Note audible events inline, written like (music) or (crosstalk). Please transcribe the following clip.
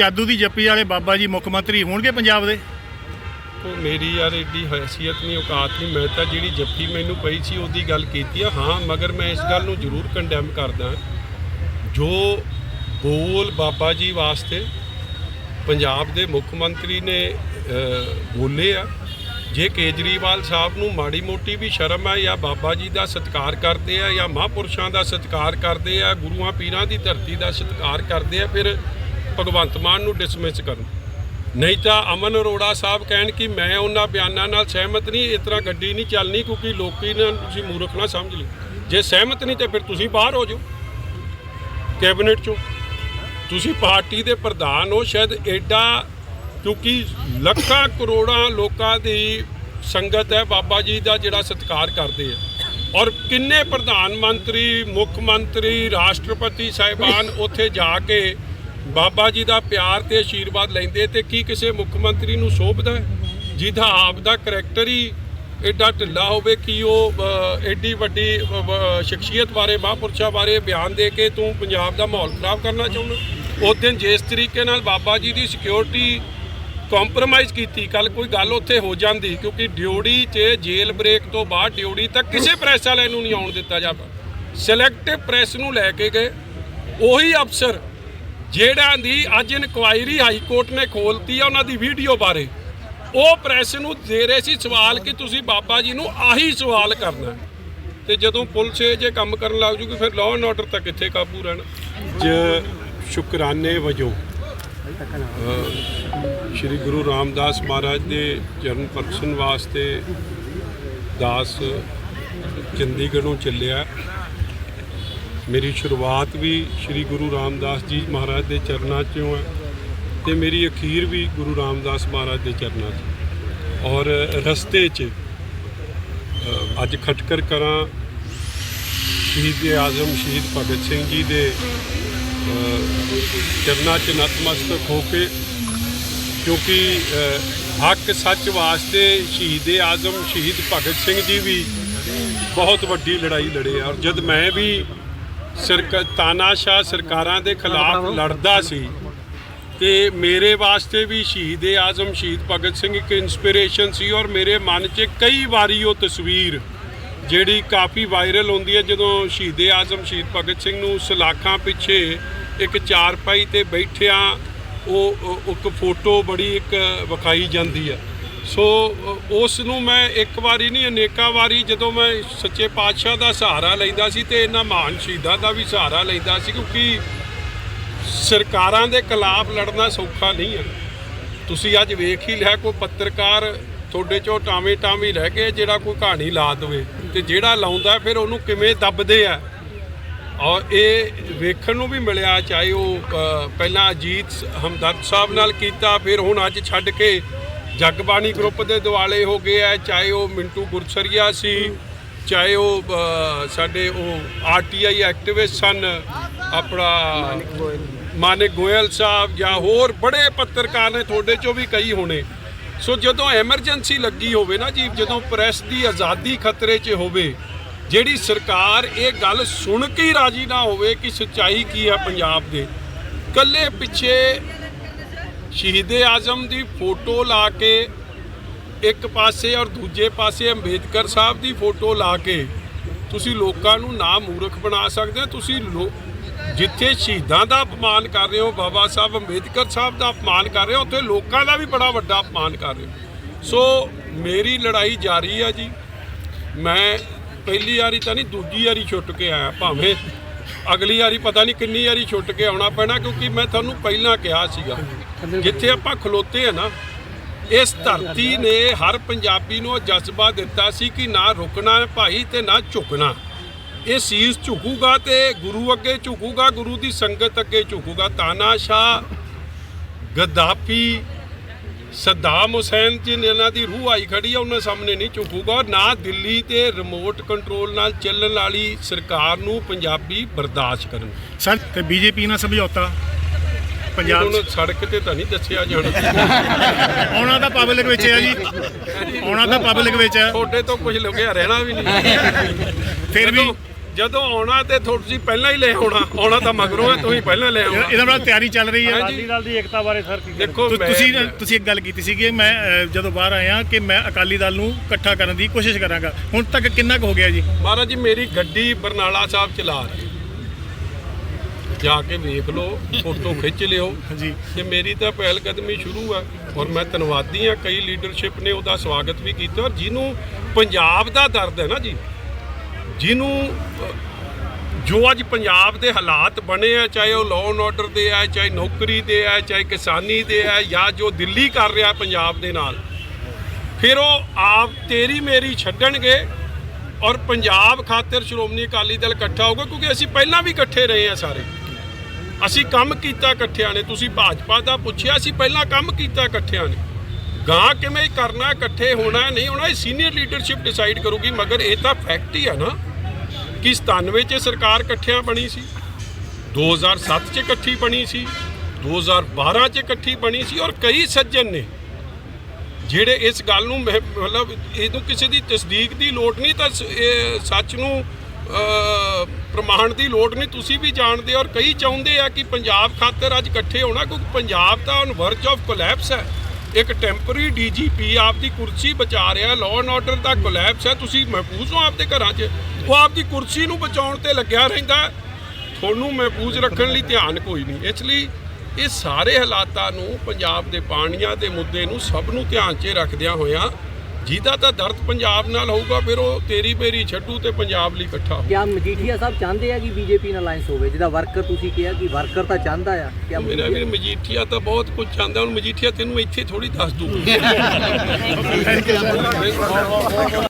ਜਾਦੂ ਦੀ ਜੱਪੀ ਵਾਲੇ ਬਾਬਾ ਜੀ ਮੁੱਖ ਮੰਤਰੀ ਹੋਣਗੇ ਪੰਜਾਬ ਦੇ? ਉਹ ਮੇਰੀ ਯਾਰ ਏਡੀ ਹੈਸੀਅਤ ਨਹੀਂ, ਔਕਾਤ ਨਹੀਂ, ਮੈਂ ਤਾਂ ਜਿਹੜੀ ਜੱਫੀ ਮੈਨੂੰ ਪਈ ਸੀ, ਉਹਦੀ ਗੱਲ ਕੀਤੀ ਆ। ਹਾਂ, ਮਗਰ ਮੈਂ ਇਸ ਗੱਲ ਨੂੰ ਜ਼ਰੂਰ ਕੰਡੈਮ ਕਰਦਾ ਜੋ ਬੋਲ ਬਾਬਾ ਜੀ ਵਾਸਤੇ ਪੰਜਾਬ ਦੇ ਮੁੱਖ ਮੰਤਰੀ ਨੇ ਬੋਲੇ ਆ, ਜੇ ਕੇਜਰੀਵਾਲ ਸਾਹਿਬ ਨੂੰ ਮਾੜੀ ਮੋਟੀ ਵੀ ਸ਼ਰਮ ਹੈ ਜਾਂ ਬਾਬਾ ਜੀ ਦਾ ਸਤਿਕਾਰ ਕਰਦੇ ਆ ਜਾਂ ਮਹਾਂਪੁਰਸ਼ਾਂ ਦਾ ਸਤਿਕਾਰ ਕਰਦੇ ਆ, ਗੁਰੂਆਂ ਪੀਰਾਂ ਦੀ ਧਰਤੀ ਦਾ ਸਤਿਕਾਰ ਕਰਦੇ ਆ, ਫਿਰ ਭਗਵੰਤ ਮਾਨ ਨੂੰ ਡਿਸਮਿਸ ਕਰਨ। ਨਹੀਂ ਤਾਂ ਅਮਨ ਅਰੋੜਾ ਸਾਹਿਬ ਕਹਿਣ ਕਿ ਮੈਂ ਉਹਨਾਂ ਬਿਆਨਾਂ ਨਾਲ ਸਹਿਮਤ ਨਹੀਂ, ਇਸ ਤਰ੍ਹਾਂ ਗੱਡੀ ਨਹੀਂ ਚੱਲਣੀ ਕਿਉਂਕਿ ਲੋਕੀ ਨੇ ਤੁਸੀਂ ਮੂਰਖ ਨਾ ਸਮਝ ਲਿਓ। ਜੇ ਸਹਿਮਤ ਨਹੀਂ ਤੇ ਫਿਰ ਤੁਸੀਂ ਬਾਹਰ ਹੋ ਜਾਓ, ਕੈਬਨਿਟ ਚੋਂ। ਤੁਸੀਂ ਪਾਰਟੀ ਦੇ ਪ੍ਰਧਾਨ ਹੋ, ਸ਼ਾਇਦ ਐਡਾ ਕਿਉਂਕਿ ਲੱਖਾਂ ਕਰੋੜਾਂ ਲੋਕਾਂ ਦੀ ਸੰਗਤ ਹੈ ਬਾਬਾ ਜੀ ਦਾ ਜਿਹੜਾ ਸਤਿਕਾਰ ਕਰਦੇ ਆ। ਔਰ ਕਿੰਨੇ ਪ੍ਰਧਾਨ ਮੰਤਰੀ, ਮੁੱਖ ਮੰਤਰੀ, ਰਾਸ਼ਟਰਪਤੀ ਸਾਹਿਬਾਨ ਉੱਥੇ ਜਾ ਕੇ ਬਾਬਾ ਜੀ ਦਾ ਪਿਆਰ ਤੇ ਆਸ਼ੀਰਵਾਦ ਲੈਂਦੇ ਤੇ ਕੀ ਕਿਸੇ ਮੁੱਖ ਮੰਤਰੀ ਨੂੰ ਸੋਭਦਾ ਜਿਹਦਾ ਆਪ ਦਾ ਕਰੈਕਟਰ ਹੀ ਐਡਾ ਢਿੱਲਾ ਹੋਵੇ ਕਿ ਉਹ ਐਡੀ ਵੱਡੀ ਸ਼ਖਸੀਅਤ ਬਾਰੇ, ਮਹਾਂਪੁਰਸ਼ਾਂ ਬਾਰੇ ਬਿਆਨ ਦੇ ਕੇ ਤੂੰ ਪੰਜਾਬ ਦਾ ਮਾਹੌਲ ਖਰਾਬ ਕਰਨਾ ਚਾਹੁੰਦਾ? ਉਸ ਦਿਨ ਜਿਸ ਤਰੀਕੇ ਨਾਲ ਬਾਬਾ ਜੀ ਦੀ ਸਿਕਿਉਰਿਟੀ ਕੰਪਰੋਮਾਈਜ਼ ਕੀਤੀ, ਕੱਲ ਕੋਈ ਗੱਲ ਉੱਥੇ ਹੋ ਜਾਂਦੀ, ਕਿਉਂਕਿ ਡਿਊਟੀ 'ਚ ਜੇਲ ਬ੍ਰੇਕ ਤੋਂ ਬਾਅਦ ਡਿਊਟੀ ਤੱਕ ਕਿਸੇ ਪ੍ਰੈਸ ਵਾਲੇ ਨੂੰ ਨਹੀਂ ਆਉਣ ਦਿੱਤਾ ਜਾਂਦਾ। ਸਿਲੈਕਟਿਵ ਪ੍ਰੈਸ ਨੂੰ ਲੈ ਕੇ ਗਏ। ਉਹੀ ਅਫਸਰ ਜਿਹੜਾ ਦੀ ਅੱਜ ਇਨਕੁਆਇਰੀ ਹਾਈ ਕੋਰਟ ਨੇ ਖੋਲਤੀ ਆ ਉਹਨਾਂ ਦੀ ਵੀਡੀਓ ਬਾਰੇ, ਉਹ ਪ੍ਰੈਸ ਨੂੰ ਦੇ ਰਹੇ ਸੀ ਸਵਾਲ ਕਿ ਤੁਸੀਂ ਬਾਬਾ ਜੀ ਨੂੰ ਆਹੀ ਸਵਾਲ ਕਰਨਾ ਹੈ। ਤੇ ਜਦੋਂ ਪੁਲਿਸ ਇਹ ਜੇ ਕੰਮ ਕਰਨ ਲੱਗ ਜੂਗੀ, ਫਿਰ ਲਾਅ ਐਂਡ ਆਰਡਰ ਤੱਕ ਕਿੱਥੇ ਕਾਬੂ ਰਹਿਣਾ ਜ ਸ਼ੁਕਰਾਨੇ ਵਜੋਂ ਸ਼੍ਰੀ ਗੁਰੂ ਰਾਮਦਾਸ ਮਹਾਰਾਜ ਦੇ ਜਨਮ ਪਰਸਨ ਵਾਸਤੇ ਦਾਸ ਚੰਡੀਗੜ੍ਹੋਂ ਚੱਲਿਆ ਮੇਰੀ ਸ਼ੁਰੂਆਤ ਵੀ ਸ਼੍ਰੀ ਗੁਰੂ ਰਾਮਦਾਸ ਜੀ ਮਹਾਰਾਜ ਦੇ ਚਰਨਾਂ 'ਚੋਂ ਹੈ ਤੇ ਮੇਰੀ ਅਖੀਰ ਵੀ ਗੁਰੂ ਰਾਮਦਾਸ ਮਹਾਰਾਜ ਦੇ ਚਰਨਾਂ 'ਚ। ਔਰ ਰਸਤੇ 'ਚ ਅੱਜ ਖਟਕਰ ਕਰਾਂ ਸ਼ਹੀਦ ਆਜ਼ਮ ਸ਼ਹੀਦ ਭਗਤ ਸਿੰਘ ਜੀ ਦੇ ਚਰਨਾਂ 'ਚ ਨਤਮਸਤਕ ਹੋ ਕੇ, ਕਿਉਂਕਿ ਹੱਕ ਸੱਚ ਵਾਸਤੇ ਸ਼ਹੀਦ ਆਜ਼ਮ ਸ਼ਹੀਦ ਭਗਤ ਸਿੰਘ ਜੀ ਵੀ ਬਹੁਤ ਵੱਡੀ ਲੜਾਈ ਲੜੇ ਆ। ਔਰ ਜਦ ਮੈਂ ਵੀ ਸਰਕਾਰ ਤਾਨਾਸ਼ਾਹ ਸਰਕਾਰਾਂ ਦੇ ਖਿਲਾਫ ਲੜਦਾ ਸੀ ਤੇ ਮੇਰੇ ਵਾਸਤੇ ਵੀ ਸ਼ਹੀਦ ਆਜ਼ਮ ਸ਼ਹੀਦ ਭਗਤ ਸਿੰਘ ਇੱਕ ਇਨਸਪੀਰੇਸ਼ਨ ਸੀ ਔਰ ਮੇਰੇ ਮਨ 'ਚ ਕਈ ਵਾਰੀ ਉਹ ਤਸਵੀਰ ਜਿਹੜੀ ਕਾਫੀ ਵਾਇਰਲ ਹੁੰਦੀ ਹੈ ਜਦੋਂ ਸ਼ਹੀਦ ਆਜ਼ਮ ਸ਼ਹੀਦ ਭਗਤ ਸਿੰਘ ਨੂੰ ਸਲਾਖਾਂ ਪਿੱਛੇ ਇੱਕ ਚਾਰਪਾਈ ਤੇ ਬੈਠਿਆਂ ਉਹ- ਇੱਕ ਫੋਟੋ ਬੜੀ ਇੱਕ ਵਿਖਾਈ ਜਾਂਦੀ ਹੈ। ਸੋ ਉਸ ਨੂੰ ਮੈਂ ਇੱਕ ਵਾਰੀ ਨਹੀਂ, ਅਨੇਕਾਂ ਵਾਰੀ ਜਦੋਂ ਮੈਂ ਸੱਚੇ ਪਾਤਸ਼ਾਹ ਦਾ ਸਹਾਰਾ ਲੈਂਦਾ ਸੀ ਤੇ ਇਹਨਾਂ ਮਹਾਨ ਸ਼ਹੀਦਾਂ ਦਾ ਵੀ ਸਹਾਰਾ ਲੈਂਦਾ ਸੀ ਕਿਉਂਕਿ ਸਰਕਾਰਾਂ ਦੇ ਖਿਲਾਫ ਲੜਨਾ ਸੌਖਾ ਨਹੀਂ ਹੈ। ਤੁਸੀਂ ਅੱਜ ਵੇਖ ਹੀ ਲਿਆ ਕੋਈ ਪੱਤਰਕਾਰ ਤੁਹਾਡੇ ਚੋਂ ਟਾਵੇਂ ਟਾਵੇਂ ਰਹਿ ਕੇ ਜਿਹੜਾ ਕੋਈ ਕਹਾਣੀ ਲਾ ਦੇਵੇ ਤੇ ਜਿਹੜਾ ਲਾਉਂਦਾ ਫਿਰ ਉਹਨੂੰ ਕਿਵੇਂ ਦੱਬਦੇ ਆ? ਔਰ ਇਹ ਵੇਖਣ ਨੂੰ ਵੀ ਮਿਲਿਆ, ਚਾਹੇ ਉਹ ਪਹਿਲਾਂ ਅਜੀਤ ਹਮਦਰਦ ਸਾਹਿਬ ਨਾਲ ਕੀਤਾ, ਫਿਰ ਹੁਣ ਅੱਜ ਛੱਡ ਕੇ ਜਗਬਾਣੀ ਗਰੁੱਪ ਦੇ ਦਿਵਾਲੇ ਹੋ ਗਏ ਆ, ਚਾਹੇ ਉਹ ਮਿੰਟੂ ਗੁਰਸਰੀਆ ਸੀ, ਚਾਹੇ ਉਹ ਸਾਡੇ ਉਹ ਆਰਟੀਆਈ ਐਕਟਿਵਿਸਟ ਸਨ, ਆਪਣਾ ਮਾਨਿਕ ਗੋਇਲ ਸਾਹਿਬ ਜਾਂ ਹੋਰ ਬੜੇ ਪੱਤਰਕਾਰ ਨੇ ਤੁਹਾਡੇ ਚੋਂ ਵੀ ਕਈ ਹੋਣੇ। ਸੋ ਜਦੋਂ ਐਮਰਜੈਂਸੀ ਲੱਗੀ ਹੋਵੇ ਨਾ ਜੀ, ਜਦੋਂ ਪ੍ਰੈਸ ਦੀ ਆਜ਼ਾਦੀ ਖਤਰੇ 'ਚ ਹੋਵੇ, ਜਿਹੜੀ ਸਰਕਾਰ ਇਹ ਗੱਲ ਸੁਣ ਕੇ ਹੀ ਰਾਜੀ ਨਾ ਹੋਵੇ ਕਿ ਸੱਚਾਈ ਕੀ ਹੈ ਪੰਜਾਬ ਦੇ। ਕੱਲੇ ਪਿੱਛੇ ਸ਼ਹੀਦ ਆਜ਼ਮ ਦੀ ਫੋਟੋ ਲਾ ਕੇ ਇੱਕ ਪਾਸੇ ਔਰ ਦੂਜੇ ਪਾਸੇ ਅੰਬੇਦਕਰ ਸਾਹਿਬ ਦੀ ਫੋਟੋ ਲਾ ਕੇ ਤੁਸੀਂ ਲੋਕਾਂ ਨੂੰ ਨਾ ਮੂਰਖ ਬਣਾ ਸਕਦੇ ਹੋ, ਤੁਸੀਂ ਲੋ- ਜਿੱਥੇ ਸ਼ਹੀਦਾਂ ਦਾ ਅਪਮਾਨ ਕਰ ਰਹੇ ਹੋ, ਬਾਬਾ ਸਾਹਿਬ ਅੰਬੇਦਕਰ ਸਾਹਿਬ ਦਾ ਅਪਮਾਨ ਕਰ ਰਹੇ ਹੋ, ਉੱਥੇ ਲੋਕਾਂ ਦਾ ਵੀ ਬੜਾ ਵੱਡਾ ਅਪਮਾਨ ਕਰ ਰਹੇ ਹੋ। ਸੋ ਮੇਰੀ ਲੜਾਈ ਜਾਰੀ ਆ ਜੀ। ਮੈਂ ਪਹਿਲੀ ਵਾਰੀ ਤਾਂ ਨਹੀਂ, ਦੂਜੀ ਵਾਰੀ ਛੁੱਟ ਕੇ ਆਇਆ, ਭਾਵੇਂ ਅਗਲੀ ਵਾਰੀ ਪਤਾ ਨਹੀਂ ਕਿੰਨੀ ਵਾਰੀ ਛੁੱਟ ਕੇ ਆਉਣਾ ਪੈਣਾ, ਕਿਉਂਕਿ ਮੈਂ ਤੁਹਾਨੂੰ ਪਹਿਲਾਂ ਕਿਹਾ ਸੀਗਾ ਜਿੱਥੇ ਆਪਾਂ ਖਲੋਤੇ ਆ ਨਾ ਇਸ ਧਰਤੀ ਨੇ ਹਰ ਪੰਜਾਬੀ ਨੂੰ ਉਹ ਜਜ਼ਬਾ ਦਿੱਤਾ ਸੀ ਕਿ ਨਾ ਰੁਕਣਾ ਭਾਈ ਤੇ ਨਾ ਝੁਕਣਾ। ਇਹ ਸੀਸ ਝੁਕੂਗਾ ਤੇ ਗੁਰੂ ਅੱਗੇ ਝੁਕੂਗਾ ਗੁਰੂ ਦੀ ਸੰਗਤ ਅੱਗੇ ਝੁਕੂਗਾ। ਤਾਨਾਸ਼ਾਹ ਗੱਦਾਫੀ ਸੱਦਾਮ ਹੁਸੈਨ ਜੀ ਨੇ ਇਹਨਾਂ ਦੀ ਰੂਹ ਆਈ ਖੜੀ ਆ ਉਹਨਾਂ ਸਾਹਮਣੇ ਨਹੀਂ ਝੁਕੂਗਾ। ਨਾ ਦਿੱਲੀ ਤੇ ਰਿਮੋਟ ਕੰਟਰੋਲ ਨਾਲ ਚੱਲਣ ਵਾਲੀ ਸਰਕਾਰ ਨੂੰ ਪੰਜਾਬੀ ਬਰਦਾਸ਼ਤ ਕਰਨ। ਸਰ ਤੇ ਬੀਜੇਪੀ ਨਾਲ ਸਮਝੌਤਾ? ਪੰਜਾਬ 'ਚ ਸੜਕ ਤੇ ਤਾਂ ਨਹੀਂ ਦੱਸਿਆ ਜਾਣਾ ਆਉਣਾ ਤਾਂ ਪਬਲਿਕ ਵਿੱਚ ਹੈ ਜੀ। ਆਉਣਾ ਤਾਂ ਪਬਲਿਕ ਵਿੱਚ ਹੈ। ਤੁਹਾਡੇ ਤੋਂ ਕੁਝ ਲੁਕਿਆ ਰਹਿਣਾ ਵੀ ਨਹੀਂ। ਫਿਰ ਵੀ ਜਦੋਂ- ਜਦੋਂ ਆਉਣਾ ਤੇ ਤੁਸੀਂ ਪਹਿਲਾਂ ਹੀ ਲੈ ਆਉਣਾ। ਆਉਣਾ ਤਾਂ ਮਗਰੋਂ ਹੈ ਤੁਸੀਂ ਪਹਿਲਾਂ ਲੈ ਆਉਣਾ। ਇਹਦਾ ਨਾਲ ਤਿਆਰੀ ਚੱਲ ਰਹੀ ਹੈ। ਅਕਾਲੀ ਦਲ ਦੀ ਏਕਤਾ ਬਾਰੇ ਸਰ ਕੀ ਦੇਖੋ ਤੁ- ਮੈਂ- ਤੁਸੀਂ ਤੁਸੀਂ ਇੱਕ ਗੱਲ ਕੀਤੀ ਸੀਗੀ ਮੈਂ ਅ, ਜਦੋਂ ਬਾਹਰ ਆਇਆ ਕਿ ਮੈਂ ਅਕਾਲੀ ਦਲ ਨੂੰ ਇਕੱਠਾ ਕਰਨ ਦੀ ਕੋਸ਼ਿਸ਼ ਕਰਾਂਗਾ। ਹੁਣ ਤੱਕ ਕਿੰਨਾ ਕੁ ਹੋ ਗਿਆ ਜੀ? ਮਹਾਰਾਜ ਜੀ ਮੇਰੀ ਗੱਡੀ ਬਰਨਾਲਾ ਸਾਹਿਬ ਚਲਾ ਰਹੀ ਹੈ। ਜਾ ਕੇ ਵੇਖ ਲਓ ਫੋਟੋ ਖਿੱਚ ਲਿਓ। ਹਾਂਜੀ। ਕਿ ਮੇਰੀ ਤਾਂ ਪਹਿਲ ਕਦਮੀ ਸ਼ੁਰੂ ਹੈ ਔਰ ਮੈਂ ਧੰਨਵਾਦੀ ਹਾਂ ਕਈ ਲੀਡਰਸ਼ਿਪ ਨੇ ਉਹਦਾ ਸਵਾਗਤ ਵੀ ਕੀਤਾ। ਔਰ ਜਿਹਨੂੰ ਪੰਜਾਬ ਦਾ ਦਰਦ ਹੈ ਨਾ ਜੀ ਜਿਹਨੂੰ ਜੋ ਅੱਜ ਪੰਜਾਬ ਦੇ ਹਾਲਾਤ ਬਣੇ ਆ ਚਾਹੇ ਉਹ ਲਾਅ ਐਂਡ ਆਰਡਰ ਦੇ ਆ ਚਾਹੇ ਨੌਕਰੀ ਦੇ ਆ ਚਾਹੇ ਕਿਸਾਨੀ ਦੇ ਆ ਜਾਂ ਜੋ ਦਿੱਲੀ ਕਰ ਰਿਹਾ ਪੰਜਾਬ ਦੇ ਨਾਲ ਫਿਰ ਉਹ ਆਪ ਤੇਰੀ ਮੇਰੀ ਛੱਡਣਗੇ। ਔਰ ਪੰਜਾਬ ਖਾਤਰ ਸ਼੍ਰੋਮਣੀ ਅਕਾਲੀ ਦਲ ਇਕੱਠਾ ਹੋਊਗਾ ਕਿਉਂਕਿ ਅਸੀਂ ਪਹਿਲਾਂ ਵੀ ਇਕੱਠੇ ਰਹੇ ਆ ਸਾਰੇ। ਅਸੀਂ ਕੰਮ ਕੀਤਾ ਇਕੱਠਿਆਂ ਨੇ, ਤੁਸੀਂ ਭਾਜਪਾ ਦਾ ਪੁੱਛਿਆ ਅਸੀਂ ਪਹਿਲਾਂ ਕੰਮ ਕੀਤਾ ਇਕੱਠਿਆਂ ਨੇ। ਗਾਂ ਕਿਵੇਂ ਕਰਨਾ ਇਕੱਠੇ ਹੋਣਾ, ਨਹੀਂ ਹੋਣਾ, ਇਹ ਸੀਨੀਅਰ ਲੀਡਰਸ਼ਿਪ ਡਿਸਾਈਡ ਕਰੂਗੀ, ਮਗਰ ਇਹ ਤਾਂ ਫੈਕਟ ਹੀ ਆ ਨਾ ਕਿ 97 ਚ ਸਰਕਾਰ ਇਕੱਠਿਆਂ ਬਣੀ ਸੀ 2007 ਚ ਇਕੱਠੀ ਬਣੀ ਸੀ 2012 ਚ ਇਕੱਠੀ ਬਣੀ ਸੀ, ਔਰ ਕਈ ਸੱਜਣ ਨੇ ਜਿਹੜੇ ਇਸ ਗੱਲ ਨੂੰ ਮਹ- ਮਤਲਬ ਇਹਨੂੰ ਕਿਸੇ ਦੀ ਤਸਦੀਕ ਦੀ ਲੋੜ ਨਹੀਂ, ਤਾਂ ਸੱਚ ਨੂੰ ਪ੍ਰਮਾਣ ਦੀ ਲੋੜ ਨਹੀਂ, ਤੁਸੀਂ ਵੀ ਜਾਣਦੇ ਔਰ ਕਈ ਚਾਹੁੰਦੇ ਆ ਕਿ ਪੰਜਾਬ ਖਾਤਰ ਅੱਜ ਇਕੱਠੇ ਹੋਣਾ, ਕਿਉਂਕਿ ਪੰਜਾਬ ਤਾਂ ਔਨ ਵਰਜ ਆਫ ਕੋਲੈਪਸ ਹੈ। ਇੱਕ ਟੈਂਪਰਰੀ ਡੀਜੀਪੀ ਆਪਦੀ ਕੁਰਸੀ ਬਚਾ ਰਿਹਾ ਲਾਅ ਐਂਡ ਆਰਡਰ ਦਾ ਕੋਲੈਪਸ ਹੈ। ਤੁਸੀਂ ਮਹਿਫੂਜ਼ ਹੋ ਆਪਦੇ ਘਰਾਂ 'ਚ? ਉਹ ਆਪਦੀ ਕੁਰਸੀ ਨੂੰ ਬਚਾਉਣ ਤੇ ਲੱਗਿਆ ਰਹਿੰਦਾ। ਤੁਹਾਨੂੰ ਮਹਿਫੂਜ਼ ਰੱਖਣ ਲਈ ਧਿਆਨ ਕੋਈ ਨਹੀਂ। ਇਸ ਲਈ ਇਹ ਸਾਰੇ ਹਾਲਾਤਾਂ ਨੂੰ, ਪੰਜਾਬ ਦੇ ਪਾਣੀਆਂ ਦੇ ਮੁੱਦੇ ਨੂੰ ਸਭ ਨੂੰ ਧਿਆਨ 'ਚ ਰੱਖਦਿਆਂ ਹੋਇਆਂ ਜਿਹਦਾ ਤਾਂ ਦਰਦ ਪੰਜਾਬ ਨਾਲ ਹੋਊਗਾ ਫਿਰ ਉਹ ਤੇਰੀ ਮੇਰੀ ਛੱਡੂ ਤੇ ਪੰਜਾਬ ਲਈ ਇਕੱਠਾ ਹੋ ਕਿਆ ਮਜੀਠੀਆ ਸਾਹਿਬ ਚਾਹੁੰਦੇ ਆ ਕਿ ਬੀਜੇਪੀ ਨਾਲ ਅਲਾਈਅੰਸ ਹੋਵੇ? ਜਿਹਦਾ ਵਰਕਰ ਤੁਸੀਂ ਕਿਹਾ ਕਿ ਵਰਕਰ ਤਾਂ ਚਾਹੁੰਦਾ ਆ ਕਿਆ ਮੇਰਾ ਵੀ ਮਜੀਠੀਆ ਤਾਂ ਬਹੁਤ ਕੁਝ ਚਾਹੁੰਦਾ ਹੁਣ ਮਜੀਠੀਆ ਤੈਨੂੰ ਇੱਥੇ ਥੋੜੀ ਦੱਸ ਦੂੰ (laughs) (laughs) (laughs)